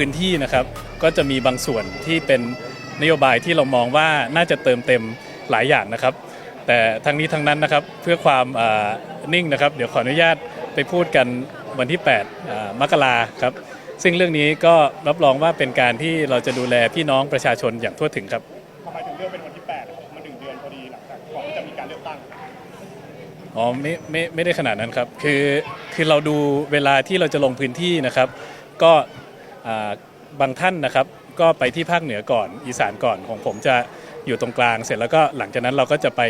พื้นที่นะครับก็จะมีบางส่วนที่เป็นนโยบายที่เรามองว่าน่าจะเติมเต็มหลายอย่างนะครับ แต่ทั้งนี้ทั้งนั้นนะครับเพื่อความอ่านิ่งนะครับ เดี๋ยวขออนุญาตไปพูดกันวันที่8อ่ามกราครับ ซึ่งเรื่องนี้ก็รับรองว่าเป็นการที่เราจะดูแลพี่น้องประชาชนอย่างทั่วถึงครับทำไมถึงเลือกเป็นวันที่8นะครับมันหนึ่งเดือนพอดีหลังจากก่อนที่จะมีการเลือกตั้งอ๋อไม่ไม่ไม่ได้ขนาดนั้นครับคือคือเราดูเวลาที่เราจะลงพื้นที่นะครับ ก็อ่า บางท่านนะครับก็ไปที่ภาคเหนือก่อนอีสานก่อนของผมจะอยู่ตรงกลางเสร็จแล้วก็หลังจากนั้นเราก็จะไป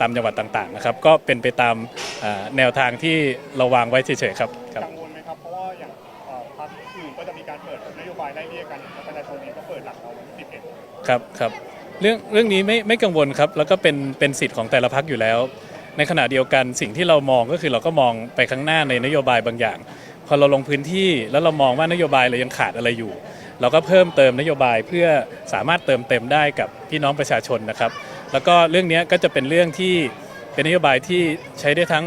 ตามจังหวัดต่างๆนะครับ ก็เป็นไปตามอ่าแนวทางที่เราวางไว้เฉยๆครับครับกังวลไหมครับเพราะว่าอย่างเอ่อพรรคอื่นก็จะมีการเปิดนโยบายไล่เลี่ยกันแล้วประชาชนเองก็เปิดหลักเราวันที่11ครับครับเรื่องเรื่องนี้ไม่ไม่กังวลครับแล้วก็เป็นเป็นสิทธิ์ของแต่ละพักอยู่แล้ว ในขณะเดียวกันสิ่งที่เรามองก็คือเราก็มองไปข้างหน้าในนโยบายบางอย่างพ อเราลงพื้นที่แล้วเรามองว่านโยบายเรายังขาดอะไรอยู่ เราก็เพิ่มเติมนโยบายเพื่อสามารถเติมเต็มได้กับพี่น้องประชาชนนะครับ แล้วก็เรื่องนี้ก็จะเป็นเรื่องที่เป็นนโยบายที่ใช้ได้ทั้ง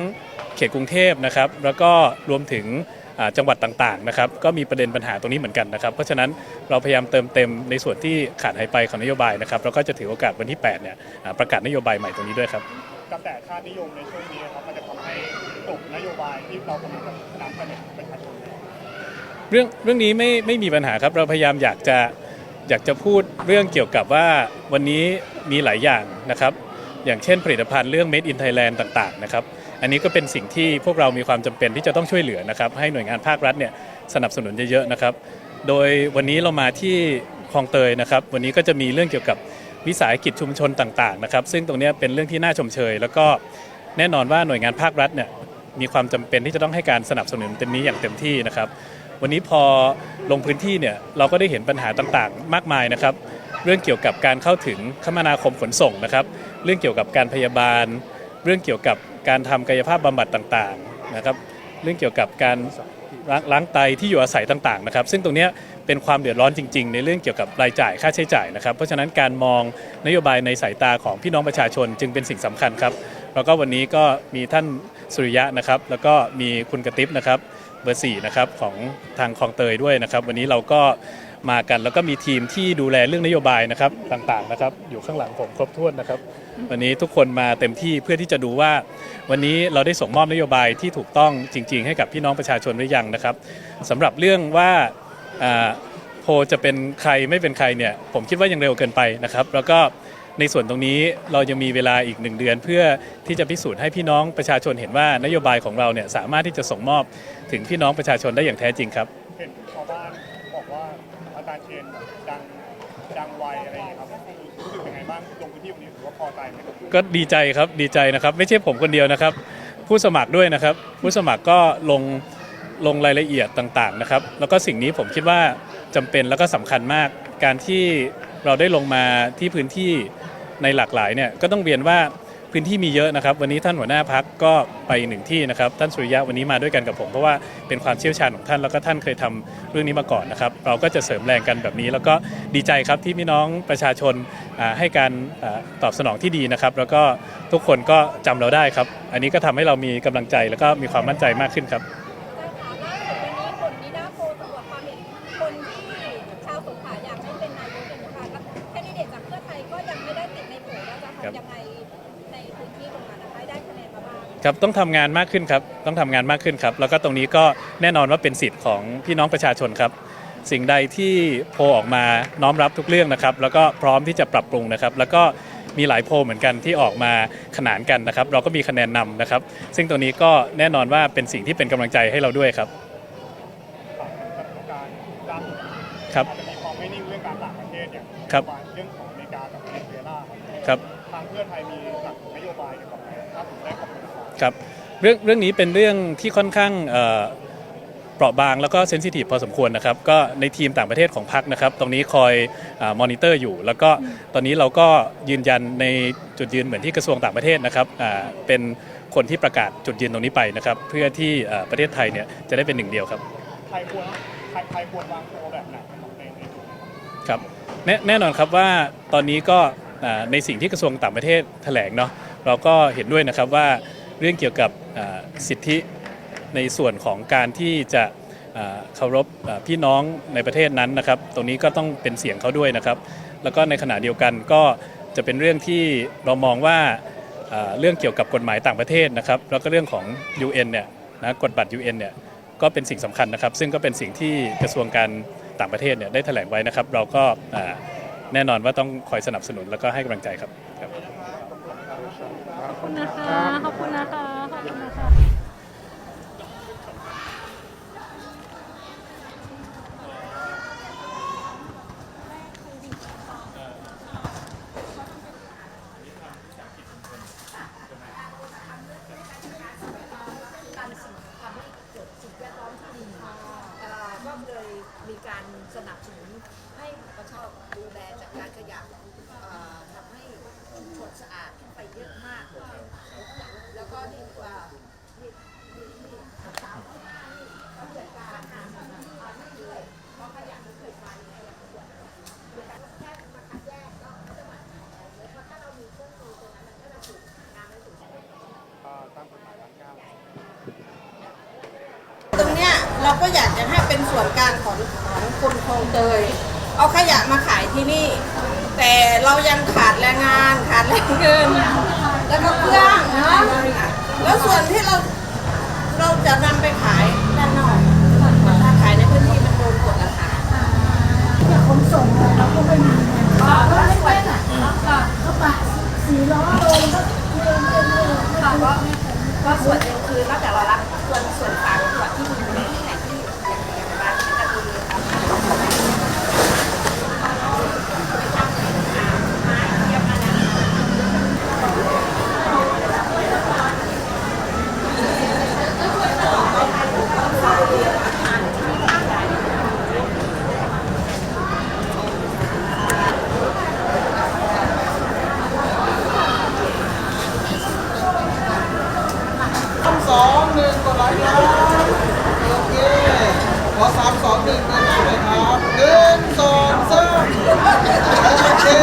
เขตกรุงเทพนะครับ แล้วก็รวมถึงจังหวัดต่างๆนะครับก็มีประเด็นปัญหาตรงนี้เหมือนกันนะครับ เพราะฉะนั้นเราพยายามเติมเต็มในส่วนที่ขาดหายไปของนโยบายนะครับแล้วก็จะถือโอกาสวันที่8เนี่ยประกาศนโยบายใหม่ตรงนี้ด้วยครับ กระแสชาตินิยมในช่วงนี้นะครับมันจะทำให้ตกนโยบายที่เรากำลังจะนำเสนอประชาชนเรื่องเรื่องนี้ไม่ไม่มีปัญหาครับเราพยายามอยากจะอยากจะพูดเรื่องเกี่ยวกับว่าวันนี้มีหลายอย่างนะครับ อย่างเช่นผลิตภัณฑ์เรื่อง Made in Thailand ต่างๆนะครับอันนี้ก็เป็นสิ่งที่พวกเรามีความจำเป็นที่จะต้องช่วยเหลือนะครับ ให้หน่วยงานภาครัฐเนี่ยสนับสนุนเยอะๆนะครับ โดยวันนี้เรามาที่คลองเตยนะครับ วันนี้ก็จะมีเรื่องเกี่ยวกับ วิสาหกิจชุมชนต่างๆนะครับซึ่งตรงนี้เป็นเรื่องที่น่าชมเชย แล้วก็แน่นอนว่าหน่วยงานภาครัฐเนี่ยมีความจำเป็นที่จะต้องให้การสนับสนุนเต็มนี้อย่างเต็มที่นะครับ วันนี้พอลงพื้นที่เนี่ยเราก็ได้เห็นปัญหาต่างๆ มากมายนะครับ เรื่องเกี่ยวกับการเข้าถึงคมนาคมขนส่งนะครับ เรื่องเกี่ยวกับการพยาบาล เรื่องเกี่ยวกับการทำกายภาพบำบัดต่างๆนะครับ เรื่องเกี่ยวกับการล้างไตที่อยู่อาศัยต่างๆนะครับ ซึ่งตรงนี้ เป็นความเดือดร้อนจริง ๆ ในเรื่องเกี่ยวกับรายจ่ายค่าใช้จ่ายนะครับ เพราะฉะนั้นการมองนโยบายในสายตาของพี่น้องประชาชนจึงเป็นสิ่งสำคัญครับ แล้วก็วันนี้ก็มีท่านสุริยะนะครับ แล้วก็มีคุณกระติบนะครับเบอร์สี่นะครับของทางคลองเตยด้วยนะครับ วันนี้เราก็มากันแล้วก็มีทีมที่ดูแลเรื่องนโยบายนะครับต่างๆนะครับ อยู่ข้างหลังผมครบถ้วนนะครับ วันนี้ทุกคนมาเต็มที่เพื่อที่จะดูว่า วันนี้เราได้ส่งมอบนโยบายที่ถูกต้องจริง ๆ ให้กับพี่น้องประชาชนหรือยังนะครับสำหรับเรื่องว่า โพจะเป็นใครไม่เป็นใครเนี่ยผมคิดว่ายังเร็วเกินไปนะครับ แล้วก็ในส่วนตรงนี้เรายังมีเวลาอีกหนึ่งเดือน เพื่อที่จะพิสูจน์ให้พี่น้องประชาชนเห็นว่านโยบายของเราเนี่ยสามารถที่จะส่งมอบถึงพี่น้องประชาชนได้อย่างแท้จริงครับเห็นชาวบ้านบอกว่าอาจารย์เชนดังดังไวอะไรอย่างเงี้ยครับรู้สึกยังไงบ้างลงพื้นที่วันนี้ถือว่าพอใจไหมครับก็ดีใจครับดีใจนะครับ ไม่ใช่ผมคนเดียวนะครับ ผู้สมัครด้วยนะครับ ผู้สมัครก็ลง ลงรายละเอียดต่างๆนะครับ แล้วก็สิ่งนี้ผมคิดว่าจำเป็นแล้วก็สำคัญมาก การที่เราได้ลงมาที่พื้นที่ในหลากหลายเนี่ยก็ต้องเรียนว่าพื้นที่มีเยอะนะครับ วันนี้ท่านหัวหน้าพักก็ไปหนึ่งที่นะครับ ท่านสุริยะวันนี้มาด้วยกันกับผม เพราะว่าเป็นความเชี่ยวชาญของท่านแล้วก็ท่านเคยทำเรื่องนี้มาก่อนนะครับ เราก็จะเสริมแรงกันแบบนี้ แล้วก็ดีใจครับที่พี่น้องประชาชนให้การตอบสนองที่ดีนะครับ แล้วก็ทุกคนก็จำเราได้ครับ อันนี้ก็ทำให้เรามีกำลังใจแล้วก็มีความมั่นใจมากขึ้นครับ ครับต้องทำงานมากขึ้นครับต้องทำงานมากขึ้นครับ แล้วก็ตรงนี้ก็แน่นอนว่าเป็นสิทธิ์ของพี่น้องประชาชนครับ สิ่งใดที่โพลออกมาน้อมรับทุกเรื่องนะครับ แล้วก็พร้อมที่จะปรับปรุงนะครับ แล้วก็มีหลายโพลเหมือนกันที่ออกมาขนานกันนะครับ เราก็มีคะแนนนำนะครับ ซึ่งตรงนี้ก็แน่นอนว่าเป็นสิ่งที่เป็นกำลังใจให้เราด้วยครับฝากถึงสถานการณ์ล่าสุดครับอาจจะมีความไม่นิ่งเรื่องการต่างประเทศอย่างครับ เรื่องของอเมริกากับเวเนซุเอลาครับครับทางเพื่อไทยมีหลักนโยบายเกี่ยวกับถ้าผมได้ข้อมูลมา ครับเรื่องเรื่องนี้เป็นเรื่องที่ค่อนข้างเอ่อเปราะบางแล้วก็เซนซิทีฟพอสมควรนะครับ ก็ในทีมต่างประเทศของพรรคนะครับ ตรงนี้คอยมอนิเตอร์อยู่ แล้วก็ตอนนี้เราก็ยืนยันในจุดยืนเหมือนที่กระทรวงต่างประเทศนะครับอ่าเป็นคนที่ประกาศจุดยืนตรงนี้ไปนะครับ เพื่อที่เอ่อประเทศไทยเนี่ยจะได้เป็นหนึ่งเดียวครับไทยควรไทยไทยควรวางตัวแบบไหนครับในในจุดนี้ครับแน่แน่นอนครับว่าตอนนี้ก็อ่าในสิ่งที่กระทรวงต่างประเทศแถลงเนาะเราก็เห็นด้วยนะครับว่า เรื่องเกี่ยวกับสิทธิในส่วนของการที่จะเคารพพี่น้องในประเทศนั้นนะครับ ตรงนี้ก็ต้องเป็นเสียงเขาด้วยนะครับ แล้วก็ในขณะเดียวกันก็จะเป็นเรื่องที่เรามองว่าเรื่องเกี่ยวกับกฎหมายต่างประเทศนะครับ แล้วก็เรื่องของ UN เนี่ยนะกฎบัตร UN เนี่ยก็เป็นสิ่งสำคัญนะครับ ซึ่งก็เป็นสิ่งที่กระทรวงการต่างประเทศเนี่ยได้แถลงไว้นะครับ เราก็แน่นอนว่าต้องคอยสนับสนุนแล้วก็ให้กำลังใจครับ คุณนะคะ ขอบคุณนะคะ ขอบคุณนะคะก็เลยมีการสนับสนุนให้ประชาดูแลจัดการขยะทำให้ ชุมชนสะอาดขึ้นไปเยอะมาก แล้วก็นี่ว่านี่นี่นี่สาวเขาเขาจัดการาเอาเรื่อยเพราะขยะมันเคยไปในขวดมีการแค่มาคัดแยกก็จะมาเลยเพราะถ้าเรามีเครื่องมือตรงนั้นมันก็จะถูกงานมันถูกใจตามกฎหมายร้านเก้าตรงเนี้ยเราก็อยากจะให้เป็นส่วนกลางของของคนคลองเตยเอาขยะมาขายที่นี่ แต่เรายังขาดแรงงานขาดแรงเงินแล้วก็เครื่องเนาะแล้วส่วนที่เราเราจะนำไปขายด้านนอกถ้าขายในพื้นที่มันโดนกดราคาขนส่งเราก็ไม่มีเงินก็ไม่เป็นอะก็ปะสี่ล้อลงก็เดินเป็นเลยค่ะก็ก็ส่วนหนึ่งคือ นอกจากเรารับส่วนส่วนต่า โอเค ขอสามสองหนึ่งหนึ่งสวยครับหนึ่งสองสามโอเค